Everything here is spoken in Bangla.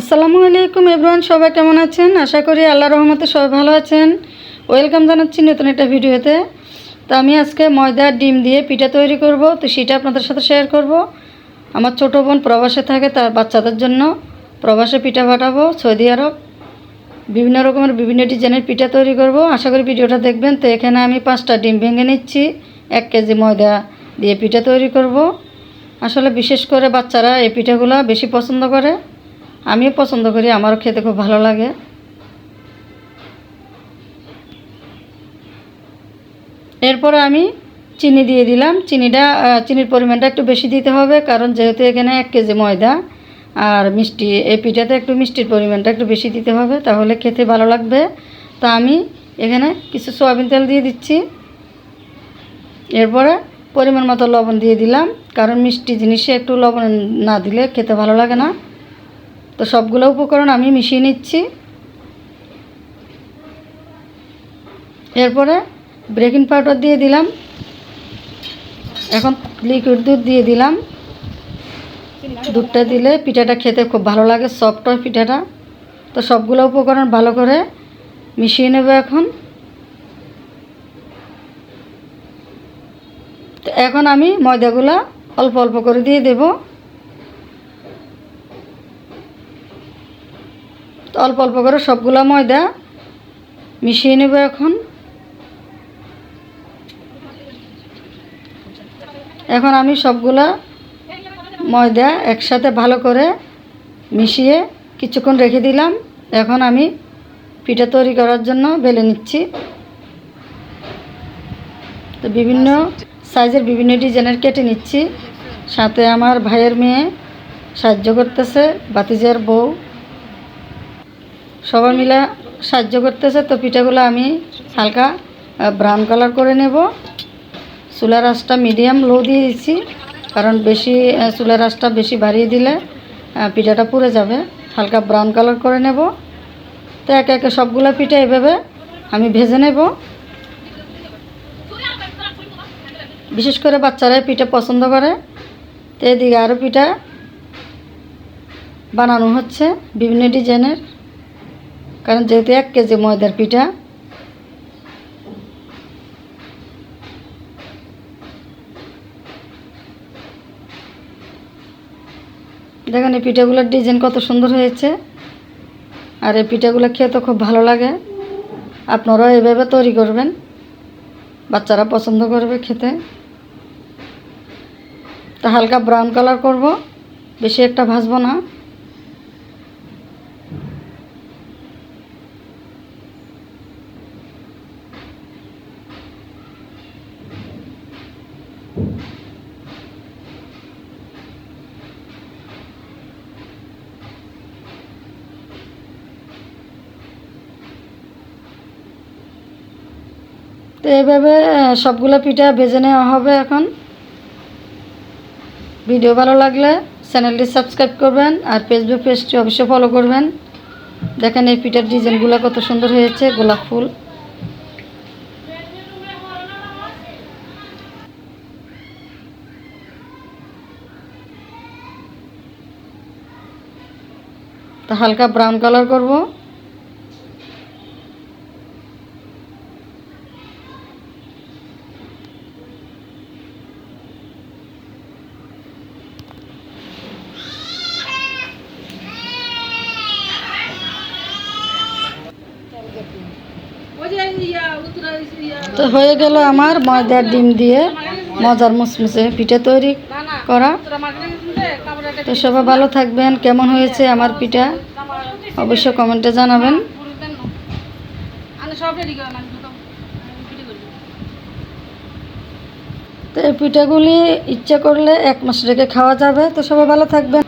আসসালামু আলাইকুম এভরিওয়ান, সবাই কেমন আছেন? আশা করি আল্লাহ রহমতে সবাই ভালো আছেন। ওয়েলকাম জানাচ্ছি নতুন একটা ভিডিওতে। তো আমি আজকে ময়দার ডিম দিয়ে পিঠা তৈরি করব। তো সেটা আপনাদের সাথে শেয়ার করব। আমার ছোটো বোন প্রবাসে থাকে তার বাচ্চাদের জন্য। প্রবাসে পিঠা ফাটাবো সৌদি আরব। বিভিন্ন রকমের, বিভিন্ন ডিজাইনের পিঠা তৈরি করব। আশা করি ভিডিওটা দেখবেন। তো এখানে আমি পাঁচটা ডিম ভেঙে নিচ্ছি। এক কেজি ময়দা দিয়ে পিঠা তৈরি করব। আসলে বিশেষ করে বাচ্চারা এই পিঠাগুলো বেশি পছন্দ করে। আমিও পছন্দ করি, আমারও খেতে খুব ভালো লাগে। এরপরে আমি চিনি দিয়ে দিলাম। চিনিটা চিনির পরিমাণটা একটু বেশি দিতে হবে, কারণ যেহেতু এখানে এক কেজি ময়দা, আর মিষ্টি এই পিঠাতে একটু মিষ্টির পরিমাণটা একটু বেশি দিতে হবে, তাহলে খেতে ভালো লাগবে। তা আমি এখানে কিছু সয়াবিন তেল দিয়ে দিচ্ছি। এরপরে পরিমাণ মতো লবণ দিয়ে দিলাম, কারণ মিষ্টি জিনিসে একটু লবণ না দিলে খেতে ভালো লাগে না। তো সবগুলো উপকরণ আমি মিশিয়ে নিচ্ছি। এরপরে বেকিং পাউডার দিয়ে দিলাম। এখন লিকুইড দুধ দিয়ে দিলাম। দুধটা দিলে পিঠাটা খেতে খুব ভালো লাগে সফট হয় পিঠাটা। তো সবগুলো উপকরণ ভালো করে মিশিয়ে নেব এখন। তো এখন আমি ময়দাগুলো অল্প অল্প করে দিয়ে দেবো। অল্প অল্প করে সবগুলো ময়দা মিশিয়ে নেব এখন। এখন আমি সবগুলা ময়দা একসাথে ভালো করে মিশিয়ে কিছুক্ষণ রেখে দিলাম। এখন আমি পিঠা তৈরি করার জন্য বেলে নিচ্ছি। তো বিভিন্ন সাইজের বিভিন্ন ডিজাইনের কেটে নিচ্ছি। সাথে আমার ভাইয়ের মেয়ে সাহায্য করতেছে বাতিজার বউ। সবাই মিলে সাহায্য করতেছে। তো পিঠাগুলো আমি হালকা ব্রাউন কালার করে নেব। চুলার আঁচটা মিডিয়াম লো দিয়ে দিচ্ছি কারণ বেশি আহ, চুলার আঁচটা বেশি বাড়িয়ে দিলে পিঠাটা পুড়ে যাবে। হালকা ব্রাউন কালার করে নেব। তো একে একে সবগুলো পিঠা এভাবে আমি ভেজে নেব। বিশেষ করে বাচ্চারা পিঠা পছন্দ করে। তো এদিকে আরও পিঠা বানানো হচ্ছে বিভিন্ন ডিজাইনের। কারণ যেহেতু এক কেজি ময়দার পিঠা, দেখেন এই পিঠাগুলোর ডিজাইন কত সুন্দর হয়েছে। আর এই পিঠাগুলো খেতে খুব ভালো লাগে। আপনারাও এভাবে তৈরি করবেন। বাচ্চারা পছন্দ করবে খেতে। তা হালকা ব্রাউন কালার করব, বেশি একটা ভাজবো না। তো এইভাবে সবগুলো পিঠা ভেজে নেওয়া হবে এখন। ভিডিও ভালো লাগলে চ্যানেলটি সাবস্ক্রাইব করবেন আর ফেসবুক পেজটি অবশ্যই ফলো করবেন। দেখেন এই পিঠার ডিজাইনগুলো কত সুন্দর হয়েছে, গোলাপ ফুল। তো হালকা ব্রাউন কালার করব। তো হয়ে গেল আমার ময়দার ডিম দিয়ে মজার মুসমুসে পিঠা তৈরি করা। তো সবাই ভালো থাকবেন, কেমন হয়েছে আমার পিঠা? অবশ্যই কমেন্টে জানাবেন। তো এই পিঠাগুলি ইচ্ছা করলে এক মাস রেখে খাওয়া যাবে। তো সবাই ভালো থাকবেন।